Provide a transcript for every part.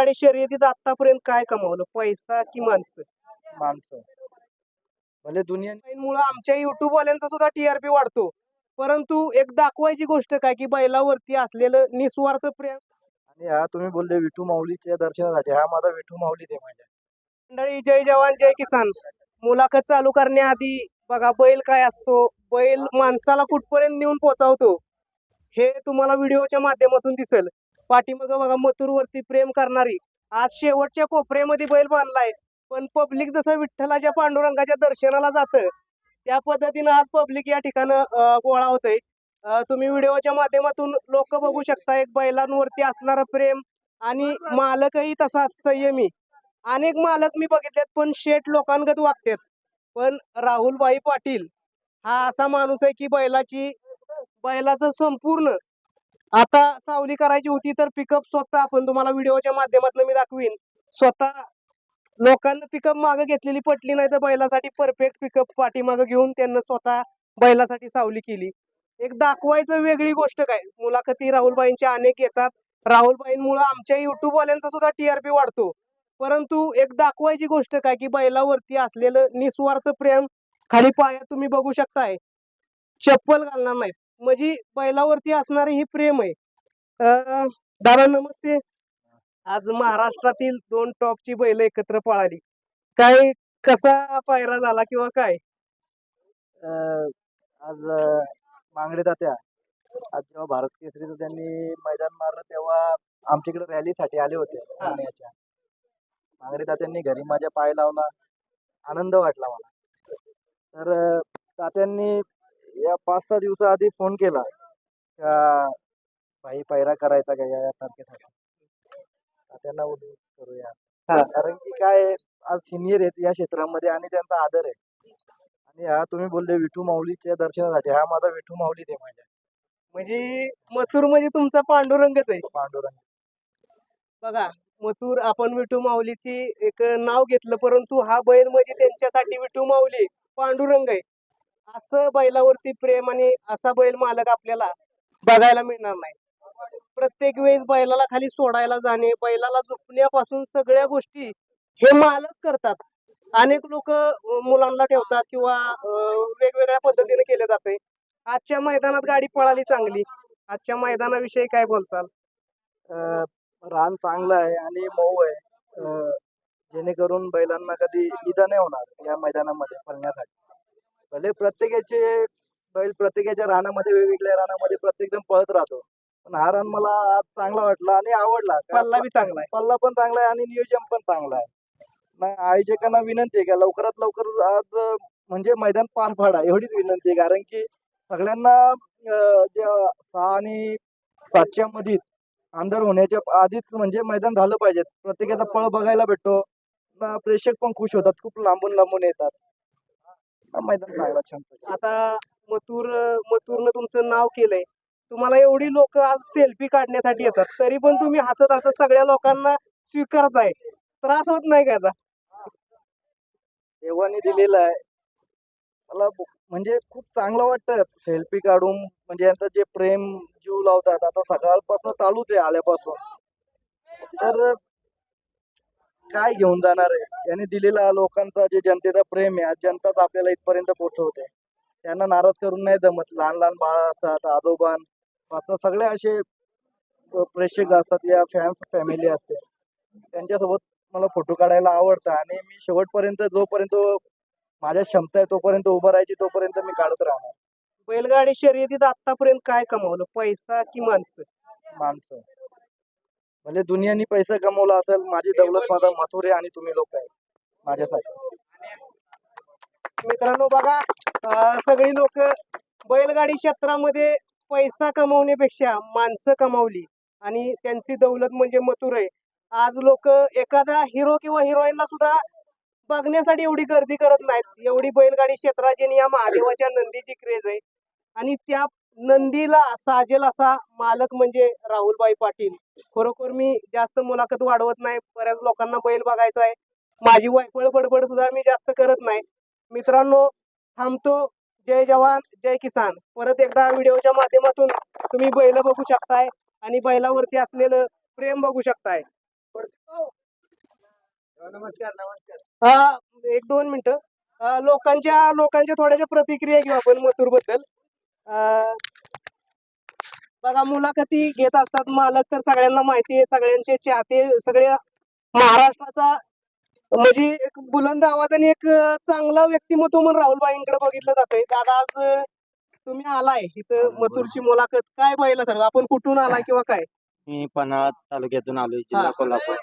बैलगाडी शर्यतीत आतापर्यंत काय कमावलं? पैसा की माणसं? माणसं. भले दुनिया मुळे आमच्या युट्यूब वाल्यांचा सुद्धा टीआरपी वाढतो. परंतु एक दाखवायची गोष्ट काय की बैलावरती असलेलं निस्वार्थ प्रेम. आणि हा तुम्ही बोलले विठू माऊलीच्या दर्शनासाठी. हा माझा विठू माऊली दे माझ्या. मंडळी जय जवान जय किसान. मुलाखत चालू करण्याआधी बघा बैल काय असतो. बैल माणसाला कुठपर्यंत नेऊन पोचावतो हे तुम्हाला व्हिडिओच्या माध्यमातून दिसेल. पाठीमागं बघा मथुरवरती प्रेम करणारी. आज शेवटच्या कोपऱ्यामध्ये बैल बांधलाय. पण पब्लिक जसं विठ्ठलाच्या पांडुरंगाच्या दर्शनाला जातं त्या पद्धतीनं आज पब्लिक या ठिकाणं गोळा होतंय. तुम्ही व्हिडिओच्या माध्यमातून लोक बघू शकता एक बैलांवरती असणारं प्रेम आणि मालकही तसाच संयमी. अनेक मालक मी बघितलेत पण शेठ लोकांगत वागतात. पण राहुलभाई पाटील हा असा माणूस आहे की बैलाची बैलाचं संपूर्ण आता सावली करायची होती तर पिकअप स्वतः आपण तुम्हाला व्हिडिओच्या माध्यमातून मी दाखवीन. स्वतः लोकांना पिकअप मागे घेतलेली पटली नाही तर बैलासाठी परफेक्ट पिकअप पाठीमागं घेऊन त्यांना स्वतः बैलासाठी सावली केली. एक दाखवायचं वेगळी गोष्ट काय? मुलाखती राहुलबाईंच्या अनेक येतात. राहुलबाईंमुळे आमच्या युट्यूबवाल्यांचा सुद्धा टीआरपी वाढतो. परंतु एक दाखवायची गोष्ट काय? की बैलावरती असलेलं निस्वार्थ प्रेम खाली पायात तुम्ही बघू शकताय. चप्पल घालणार नाहीत. म्हणजे बैलावरती असणारे ही प्रेम आहे. दादा नमस्ते. आज महाराष्ट्रातील दोन टॉपची बैल एकत्र पळाली. काय कसा पायरा झाला किंवा काय? आज अं, मांगडे तात्या. आज जेव्हा भारत केसरीचं त्यांनी मैदान मारलं तेव्हा आमच्याकडे रॅलीसाठी आले होते मांगडे तात्यांनी घरी माझ्या पाय लावला. आनंद वाटला मला. तर तात्यांनी या पाच सहा दिवसाआधी फोन केला. का भाई पैरा करायचा का? या तारखेसाठी तात्यांना बोलू करूया. कारण की काय आहे, आज सिनियर आहेत या क्षेत्रामध्ये आणि त्यांचा आदर आहे. आणि हा तुम्ही बोलले विठू माऊलीच्या दर्शनासाठी. हा माझा विठू माऊली दे माझ्या. म्हणजे मथुर म्हणजे तुमचा पांडुरंगच आहे. पांडुरंग. बघा मथुर आपण विठू माऊलीची एक नाव घेतलं परंतु हा बैल म्हणजे त्यांच्यासाठी विठू माऊली पांडुरंग आहे. असं बैलावरती प्रेम आणि असा बैल मालक आपल्याला बघायला मिळणार नाही. प्रत्येक वेळेस बैलाला खाली सोडायला जाणे बैलाला झोपण्यापासून सगळ्या गोष्टी हे मालक करतात. अनेक लोक मुलांना ठेवतात किंवा वेगवेगळ्या पद्धतीने केले जाते. आजच्या मैदानात गाडी पळाली चांगली. आजच्या मैदानाविषयी काय बोलताल? रान चांगलं आहे आणि मऊ आहे. जेणेकरून बैलांना कधी इजा नाही होणार या मैदानामध्ये पळण्यासाठी. भले प्रत्येकाचे बैल प्रत्येकाच्या रानामध्ये वेगवेगळ्या रानामध्ये प्रत्येक जण पळत राहतो. पण हा रान मला आज चांगला वाटला आणि आवडला. पल्ला बी चांगला आहे. पल्ला पण चांगला आहे आणि नियोजन पण चांगलं आहे. आयोजकांना विनंती आहे का? लवकरात लवकर आज म्हणजे मैदान पार पाडा. एवढीच विनंती आहे. कारण की सगळ्यांना सहा आणि सातच्या मध्ये अंधार होण्याच्या आधीच म्हणजे मैदान झालं पाहिजे. प्रत्येकाचा पळ बघायला भेटतो. न प्रेक्षक पण खुश होतात. खूप लांबून लांबून येतात. मैदान चांगला छान आता मथुर मथुरनं तुमचं नाव केलंय. तुम्हाला एवढी लोक आज सेल्फी काढण्यासाठी येतात तरी पण तुम्ही हसत हसत सगळ्या लोकांना स्वीकारताय. त्रास होत नाही का याचा? देवाने दिलेलं आहे. मला ब- म्हणजे खूप चांगलं वाटतं सेल्फी काढून म्हणजे यांचं जे प्रेम जीव लावतात आता सकाळपासून चालूच आहे आल्यापासून. तर काय घेऊन जाणार आहे? यांनी दिलेला लोकांचा जे जनतेचा प्रेम आहे जनताच आपल्याला इथपर्यंत पोहोचवते. त्यांना नाराज करून नाही जमत. लहान लहान बाळ असतात आजोबान आता सगळे असे प्रेक्षक असतात या फॅन्स फॅमिली असते. त्यांच्यासोबत मला फोटो काढायला आवडतं आणि मी शेवटपर्यंत जोपर्यंत माझ्या क्षमता आहे तोपर्यंत उभं राहायची तोपर्यंत मी काढत राहणार. बैलगाडी शर्यतीत आतापर्यंत काय कमावलं? पैसा की माणसं? माणसं. म्हणजे दुनियानी पैसा कमवला असेल माझी दौलत माझा मथुरे आणि तुम्ही लोक आहे माझ्यासाठी. मित्रांनो बघा अं, सगळी लोक बैलगाडी क्षेत्रामध्ये पैसा कमवण्यापेक्षा माणसं कमावली आणि त्यांची दौलत म्हणजे मथुर आहे. आज लोक एखादा हिरो किंवा हिरोईनला सुद्धा बघण्यासाठी एवढी गर्दी करत नाहीत. एवढी बैलगाडी क्षेत्राची आणि या महादेवाच्या नंदीची क्रेज आहे. आणि त्या नंदीला साजेल असा मालक म्हणजे राहुलबाई पाटील. खरोखर मी जास्त मुलाखत वाढवत नाही बऱ्याच लोकांना बैल बघायचा आहे. माझी वायफळ बडबड सुद्धा मी जास्त करत नाही. मित्रांनो थांबतो. जय जवान जय किसान. परत एकदा व्हिडिओच्या माध्यमातून तुम्ही बैल बघू शकताय आणि बैलावरती असलेलं प्रेम बघू शकताय. नमस्कार नमस्कार. एक दोन मिनिटं. लोकांच्या लोकांच्या थोड्याशा प्रतिक्रिया घेऊ आपण मथुरबद्दल बघा मुलाखती घेत असतात मालक तर सगळ्यांना माहिती आहे सगळ्यांचे चाहते सगळ्या महाराष्ट्राचा म्हणजे एक बुलंद आवाजाने एक चांगला व्यक्तिमत्व म्हणून राहुलबाईंकडे बघितलं जातंय. दादा आज तुम्ही आलाय इथं मथुरची मुलाखत. काय पाहिलं सर आपण कुठून आलाय किंवा काय? मी पन्हाळा तालुक्यातून आलोय जिल्हा. कोल्हापूर.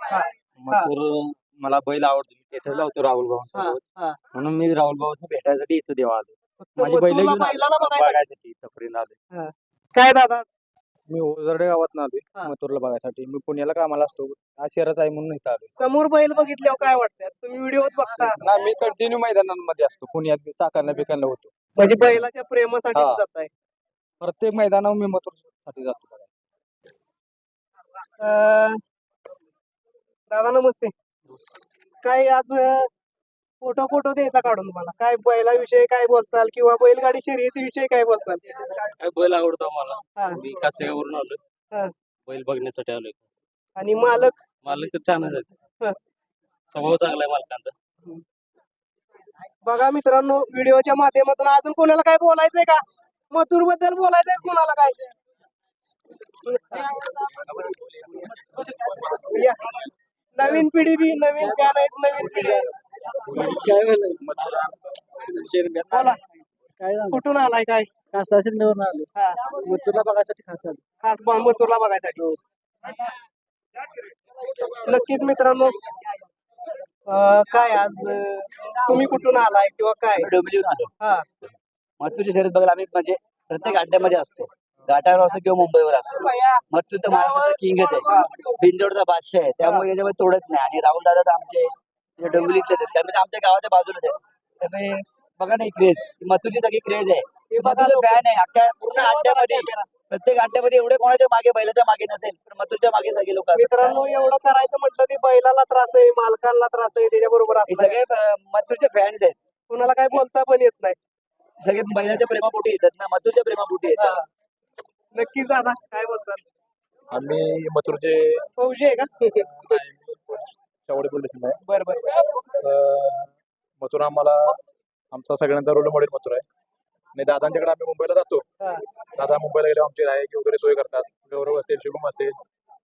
मथुर मला बैल आवडतो मी तिथेच लावतो राहुल भाऊ हा. म्हणून मी राहुल भाऊ भेटायसाठी इथं देवा आलो. फक्त माझी बैल घेऊन आलो. बैलाला बघायला बघायसाठी आलोय काय दादा? मी ओझरडे गावात आलोय हा. मथुरला बघायसाठी. मी पुण्याला कामाला असतो. आज शहरात आहे म्हणून इथं आलोय. समोर बैल बघितल्यावर काय वाटतं तुम्ही व्हिडिओत बघता. ना मी कंटिन्यू मैदानांमध्ये असतो. पुण्यात बी चाकरला बिकायला होतो. म्हणजे बैलाच्या प्रेमासाठी हा. जात आहे प्रत्येक मैदानावर मी मथुरसाठी जातो. बघायला. दादा नमस्ते. काय आज फोटो फोटो द्यायचा काढून तुम्हाला? काय बैलाविषयी काय बोलताल किंवा बैलगाडी शर्यतीविषयी काय बोलताल काय बैल आवडतो मला हा. मी कासेगावरून हा. आलोय बैल बघण्यासाठी आलोय. आणि मालक? मालक तर छानच हा. स्वभाव चांगला आहे मालकांचा. बघा मित्रांनो व्हिडिओच्या माध्यमातून अजून कोणाला काय बोलायचंय का? मथुरबद्दल बोलायचंय कोणाला काय? या. नवीन पिढी बी नवीन फॅन आहेत नवीन पिढी आहे. बोला. कुठून आलाय काय? कासाशीनवरून आलो. हा. मथुरला बघायसाठी खास आलो खास मथुरला बघायसाठी. नक्कीच मित्रांनो काय आज तुम्ही कुठून आलाय किंवा काय? डोंबिवलीहून आलो. हा. मथुरची शर्यत बघायला आम्ही म्हणजे प्रत्येक अड्ड्यामध्ये असतो. घाटावर असो किंवा मुंबईवर असतो मथुर तर महाराष्ट्राचा किंगच आहे बिंदोडचा बादशाह आहे. त्यामुळे याच्यामध्ये तोडत नाही. आणि राहुल दादा तर आमचे आहेत त्यामुळे आमच्या गावाच्या बाजूलाच आहेत त्यामुळे बघा ना क्रेज मथुरची सगळी क्रेज आहे. हे. फॅन आहे. अख्ख्या पूर्ण अड्ड्यामध्ये. प्रत्येक अड्ड्यामध्ये एवढे कोणाच्या मागे बैलाच्या मागे नसेल पण मथुरच्या मागे सगळे लोक मित्रांनो एवढं करायचं म्हटलं ते बैलाला त्रास आहे मालकांना त्रास आहे त्याच्या बरोबर हे सगळे मथुरचे फॅन्स आहेत. कुणाला काय बोलता पण येत नाही. सगळे बैलाच्या प्रेमापोटी येतात ना. मथुरच्या प्रेमापोटी. येतात. नक्कीच दादा काय बोलतात आम्ही मथुरचे फौजी आहे का? पोलीस आहे. बर बर अं, मथुर आम्हाला आमचा सगळ्यांचा रोल मॉडेल मथुर आहे. आणि दादांच्याकडे आम्ही मुंबईला जातो. हा. दादा मुंबईला गेल्यावर आमची राहायची वगैरे सोय करतात. गौरव असेल शुभम असेल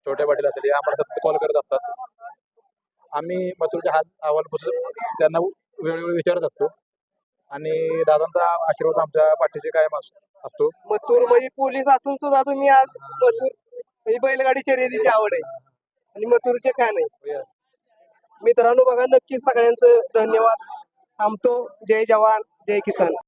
छोट्या पाटील असेल हे आम्हाला सतत कॉल करत असतात. आम्ही मथुरच्या हात अहवाल त्यांना वेळोवेळी विचारत असतो. आणि दादांचा आशीर्वाद आमच्या पाठीशी कायम अस- असतो. मथुर म्हणजे पोलीस असून सुद्धा तुम्ही आज मथुर म्हणजे बैलगाडी शर्यतीची आवड आहे. आणि मथुरचे फॅन आहे. मित्रांनो बघा नक्कीच सगळ्यांचं धन्यवाद. थांबतो. जय जवान जय किसान.